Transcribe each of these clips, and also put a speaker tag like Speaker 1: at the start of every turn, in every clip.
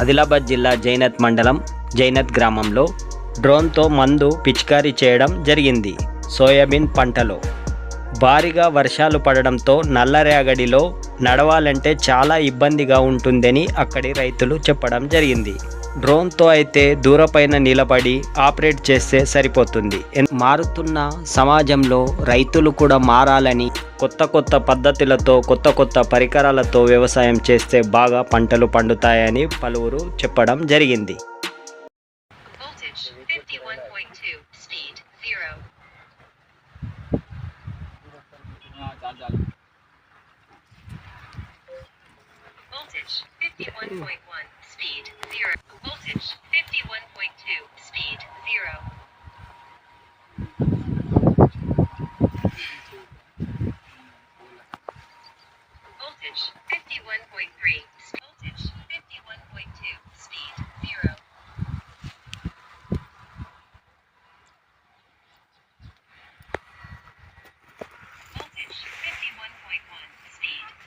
Speaker 1: ఆదిలాబాద్ జిల్లా జైనత్ మండలం జైనత్ గ్రామంలో డ్రోన్తో మందు పిచికారీ చేయడం జరిగింది. సోయాబీన్ పంటలో భారీగా వర్షాలు పడడంతో నల్లరేగడిలో నడవాలంటే చాలా ఇబ్బందిగా ఉంటుందని అక్కడి రైతులు చెప్పడం జరిగింది. డ్రోన్తో అయితే దూరపైన నిలబడి ఆపరేట్ చేస్తే సరిపోతుంది. మారుతున్న సమాజంలో రైతులు కూడా మారాలని కొత్త కొత్త పద్ధతులతో కొత్త కొత్త పరికరాలతో వ్యవసాయం చేస్తే బాగా పంటలు పండుతాయని పలువురు చెప్పడం జరిగింది.
Speaker 2: Voltage 51.1,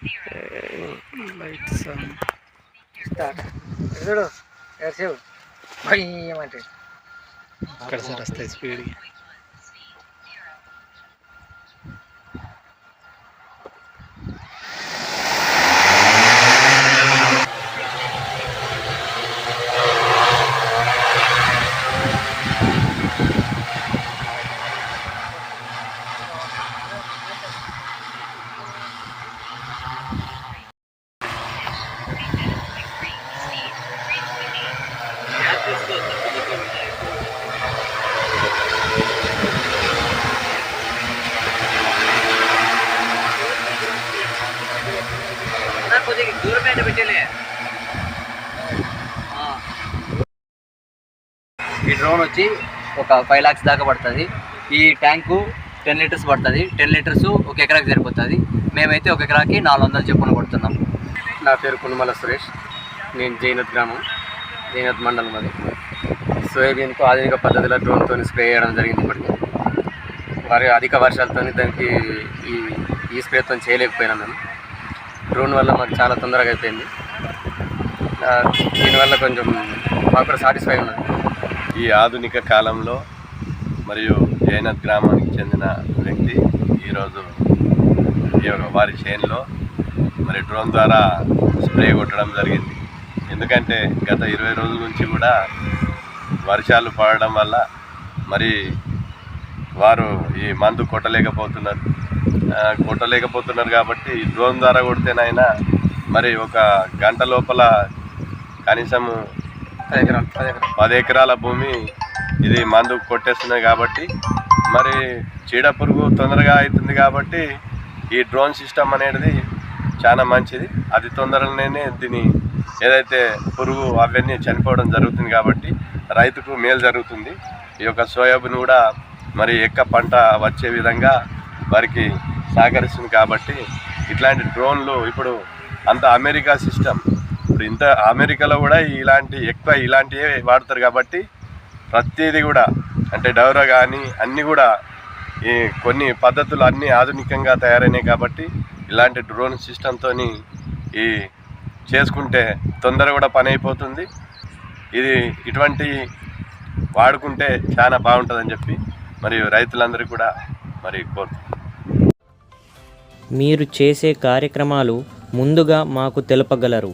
Speaker 2: speed 0.
Speaker 3: స్టార్ట్ చూడు ఎర్సేవు భయమంటే
Speaker 4: అక్కడ సార్ వస్తాయి స్పీడ్
Speaker 5: ఈ డ్రోన్ వచ్చి ఒక ఫైవ్ లాక్స్ దాకా పడుతుంది. ఈ ట్యాంకు టెన్ లీటర్స్ పడుతుంది. టెన్ లీటర్స్ ఒక ఎకరాకి సరిపోతుంది. మేమైతే ఒక ఎకరాకి నాలుగు వందల చెప్పున కొడుతున్నాం.
Speaker 6: నా పేరు కునుమల సురేష్. నేను జైనత్ గ్రామం జైనత్ మండలం అది. సోయాబీన్కు ఆధునిక పద్ధతిలో డ్రోన్తో స్ప్రే చేయడం జరిగింది ఇప్పటికి. మరి అధిక వర్షాలతో దానికి ఈ ఈ స్ప్రేతో చేయలేకపోయినా మేము. డ్రోన్ వల్ల మాకు చాలా తొందరగా అయిపోయింది. దీనివల్ల కొంచెం మాకు కూడా సాటిస్ఫై ఉన్నది.
Speaker 7: ఈ ఆధునిక కాలంలో మరియు జైనత్ గ్రామానికి చెందిన వ్యక్తి ఈరోజు ఈ యొక్క వారి చేనులో మరి డ్రోన్ ద్వారా స్ప్రే కొట్టడం జరిగింది. ఎందుకంటే గత ఇరవై రోజుల నుంచి కూడా వర్షాలు పడడం వల్ల మరి వారు ఈ మందు కొట్టలేకపోతున్నారు. కొట్టలేకపోతున్నారు కాబట్టి డ్రోన్ ద్వారా కొడితేనైనా మరి ఒక గంట లోపల కనీసము
Speaker 6: పది పది ఎకరాల.
Speaker 7: భూమి ఇది మందు కొట్టేస్తున్నాయి కాబట్టి మరి చీడ పురుగు తొందరగా అవుతుంది కాబట్టి ఈ డ్రోన్ సిస్టమ్ అనేది చాలా మంచిది. అది తొందరగానే దీని ఏదైతే పురుగు అవన్నీ చనిపోవడం జరుగుతుంది కాబట్టి రైతుకు మేలు జరుగుతుంది. ఈ యొక్క సోయాబీన్ కూడా మరి ఎక్క పంట వచ్చే విధంగా వారికి సహకరిస్తుంది కాబట్టి ఇట్లాంటి డ్రోన్లు ఇప్పుడు అంత అమెరికా సిస్టమ్ ఇప్పుడు ఇంత అమెరికాలో కూడా ఇలాంటి ఎక్కువ ఇలాంటివే వాడతారు కాబట్టి ప్రతిదీ కూడా అంటే డౌరా కానీ అన్నీ కూడా ఈ కొన్ని పద్ధతులు అన్నీ ఆధునికంగా తయారైనాయి కాబట్టి ఇలాంటి డ్రోన్ సిస్టంతో ఈ చేసుకుంటే తొందర కూడా పని అయిపోతుంది. ఇది ఇటువంటి వాడుకుంటే చాలా బాగుంటుందని చెప్పి మరియు రైతులందరూ కూడా మరి కోరుతున్నాను
Speaker 8: మీరు చేసే కార్యక్రమాలు ముందుగా మాకు తెలుపగలరు.